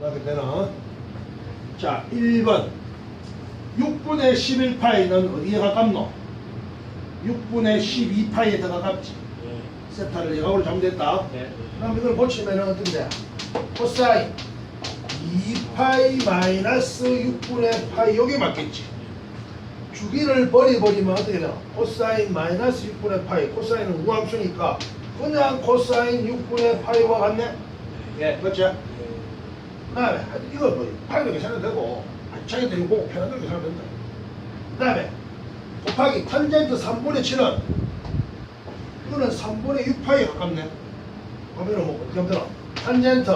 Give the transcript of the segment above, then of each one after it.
그다음에 되는 자 1번 6분의 11파이는 어디에 가깝노? 6분의 12파이에 더 가깝지 예. 세타를 예각으로 잡으면 네. 그럼 이걸 고치면 어떻게 돼? 코사인 2파이 마이너스 6분의 파이 요게 맞겠지 주기를 버려버리면 어떻게 돼요? 코사인 마이너스 6분의 파이 코사인은 우함수니까 그냥 코사인 6분의 파이와 같네? 예. 맞지? 그 다음에 하여튼 이거 뭐 파이로 계산해도 되고 자기들 이거 보고 대로 계산하면 된다 그 다음에 곱하기 탄젠트 3분의 7은 이거는 3분의 6파이 가깝네 그러면 뭐 어떻게 하면 되나? 탄젠트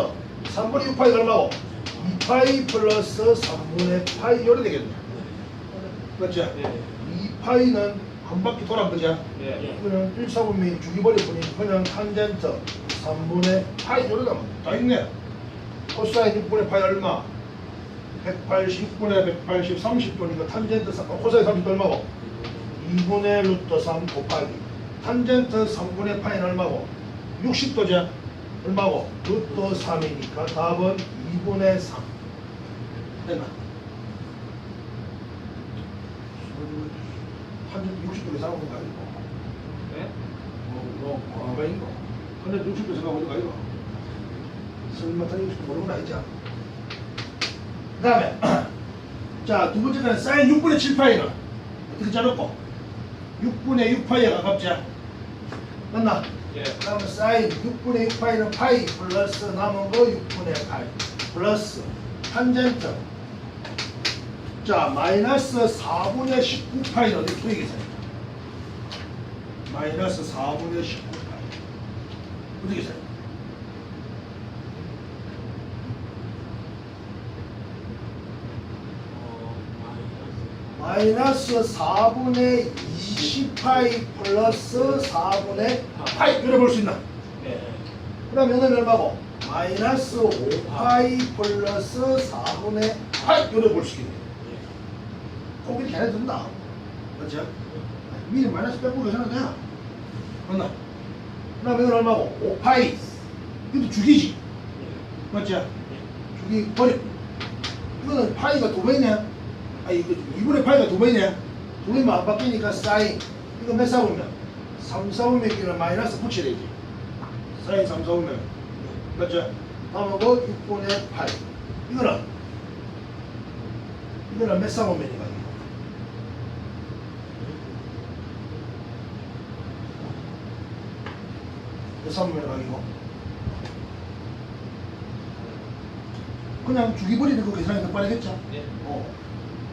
3분의 6파이가 얼마고? 2파이 플러스 3분의 파이 요래 되겠네 맞지? 예. 2파이는 한 바퀴 돌아 그죠? 예. 이거는 1사분면 주기버리 뿐이 그냥 탄젠트 3분의 파이 요래가 다 있네 코사인 6분의 파이 얼마? 180분의 180 30도니까 탄젠트 3, 어, 코사인 30도 얼마고? 2분의 루트 3 곱하기 탄젠트 3분의 파이는 얼마고? 60도죠? 얼마고? 루트 3이니까 답은 2분의 3 됐나? 탄젠트 60도 계산하는 거 아니고 네. 뭐, 뭐, 뭐가 있노? 탄젠트 60도 생각하는 거 아니고 60도 모르는 거 아니지? 그 다음에 자 두 번째는 사인 6분의 7파이는 어떻게 짜놓고 6분의 6파이에 가깝지? 맞나? 예. 그 다음에 사인 6분의 6파이는 파이 플러스 남은 거 6분의 파이 플러스 탄젠트 자 마이너스 4분의 19파이는 어디 계산해? 마이너스 4분의 19파이 어떻게 계산해? 어, 마이너스 4분의 20파이 플러스 4분의 파이 이래 볼 수 있나? 예. 그럼 여기는 얼마고? 마이너스 5파이 플러스 4분의 파이 이래 볼 수 있겠네 꼭 이렇게 해야 된다 맞죠? 미리 마이너스 빼고 계산해도 돼 맞나? 그럼 여기는 얼마고? 5파이 이것도 주기지 맞죠? 주기 버려 이거는 파이가 두 배네 아니 이거 2분의 파이가 두 배네 두 배면 안 바뀌니까 사인 이거 몇 사분면? 3 사분면 끼는 마이너스 붙여야 되지 사인 3 사분면 맞죠? 다음은 거 6분의 8 이거는 이거는 몇 사분면이가 몇 사분면 가기고 그냥 주기 버리는 거 계산이 더 빠르겠죠? 예. 어.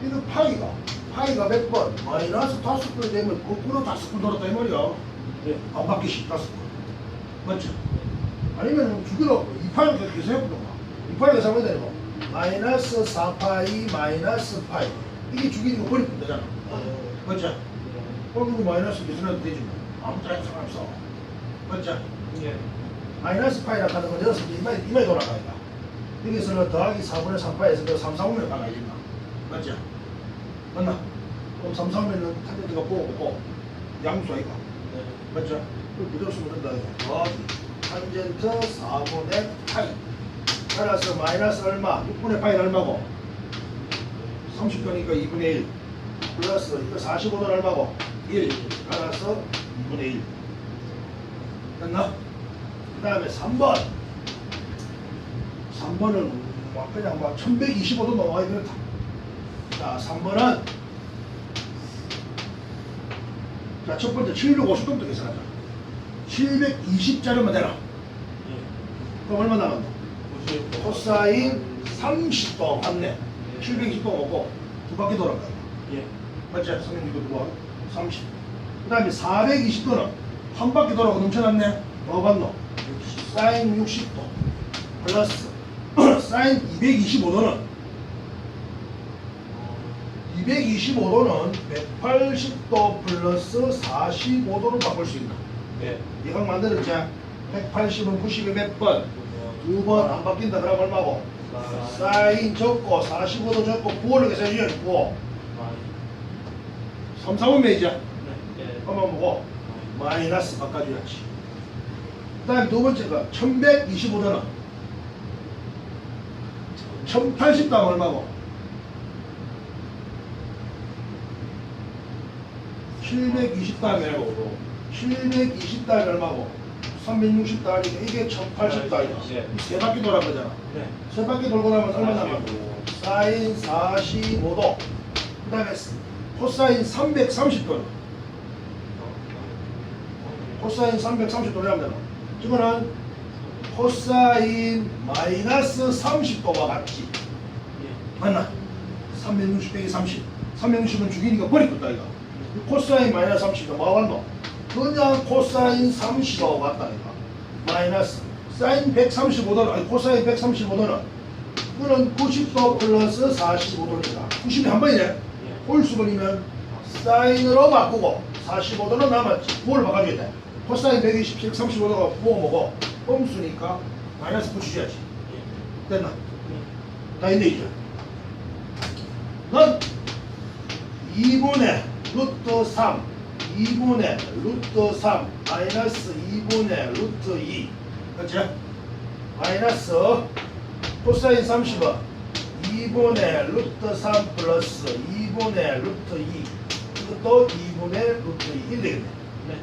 이거 파이가 파이가 몇 번? 마이너스 다섯 번 되면 거꾸로 다섯 번 돌았다 이 말이야 예. 안 바뀌시 다섯 번 맞죠? 아니면 주기로 이 파이를 계속 계산해보던가 이 파이 계산해야 되는 거 마이너스 4파이 마이너스 파이 이게 주기니까 버리면 되잖아 맞죠? 그럼 이거 마이너스 계산해도 되지 뭐 아무 짜리 상관없어 맞죠? 예. 마이너스 파이라 하는 건 이제 이마에, 이마에 돌아가니까 여기서는 더하기 4분의 3파에서 그 3, 4분의 가가야겠나 맞죠? 맞나? 그럼 3, 4분의 탄젠트가 보고 양수 아이가 네. 맞죠? 그럼 쓰면 된다. 더하기 탄젠트 4분의 파이 따라서 마이너스 얼마? 6분의 파이는 얼마고? 30도니까 2분의 1 플러스 이거 45도는 얼마고? 1 따라서 2분의 1 됐나? 그 다음에 3번 3번은 막 그냥 막 1125도 넘어가야 그렇다 자 3번은 자 첫 번째 750도부터 계산하자 720짜리면 되나? 예. 그럼 얼마 남았노? 코사인 30도 맞네 720도 오고 두 바퀴 돌아가 예. 맞지? 성형기도 두 바퀴 30. 그 다음에 420도는 한 바퀴 돌아가 넘쳐났네 뭐 봤노? 사인 60도 플러스 사인 225도는 225도는 180도 플러스 45도로 바꿀 수 있나? 예. 이각 만들었지? 180은 90이 몇 번? 두 번 안 바뀐다 그럼 얼마고? 사인 적고 45도 적고 9를 계산해줘야지 9 3, 4분 매이자 네. 예. 그러면 뭐고? 마이너스 바꿔줘야지 그 다음에 두 번째가 1125도는 1080 다음 얼마고? 720 다음에 720 다음에 얼마고? 360 다음이니까 이게 1080 다음이야. 네. 세 바퀴 돌아가잖아 네. 세 바퀴 돌고 나면 얼마 남아? 사인 45도. 그 다음에 코사인 330도. 코사인 330도 하면 되나? 이거는 코사인 마이너스 30도와 같지. 맞나? 360 빼기 30. 360은 죽이니까 버리겠다 이거. 코사인 마이너스 30도 뭐가 왔노? 그냥 코사인 30도가 왔다니까. 마이너스 사인 135도는 아니 코사인 135도는 그거는 90도 플러스 45도니까 90이 한 번이네. 홀수번이면 사인으로 바꾸고 45도는 남았지. 뭘 바꿔줘야 돼? 코사인 120, 35도가 부어 먹어. 꼼수니까 마이너스 붙여줘야지. 됐나? 다 있네 이제. 넌 2분의 루트 3, 2분의 루트 3, 마이너스 2분의 루트 2. 그치? 마이너스 코사인 30은 2분의 루트 3 플러스 2분의 루트 2. 이것도 2분의 루트 2. 이렇게 되겠네. 네.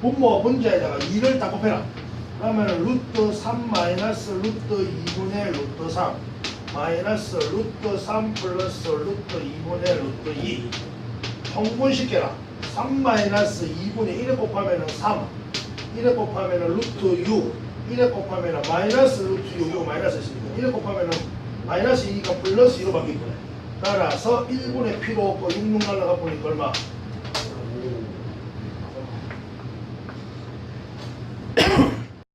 분모 분자에다가 2를 딱 곱해라. 그러면 루트 3 마이너스 루트 2분의 루트 3 마이너스 루트 3 플러스 루트 2분의 루트 2 통분시켜라. 3 마이너스 2분의 1에 곱하면 3 1에 곱하면 루트 6 1에 곱하면 마이너스 루트 6 이거 마이너스 있습니다. 1에 곱하면 마이너스 2니까 플러스 2로 바뀌거네. 따라서 1분의 P로 없고 6분 날라가 보니까 얼마?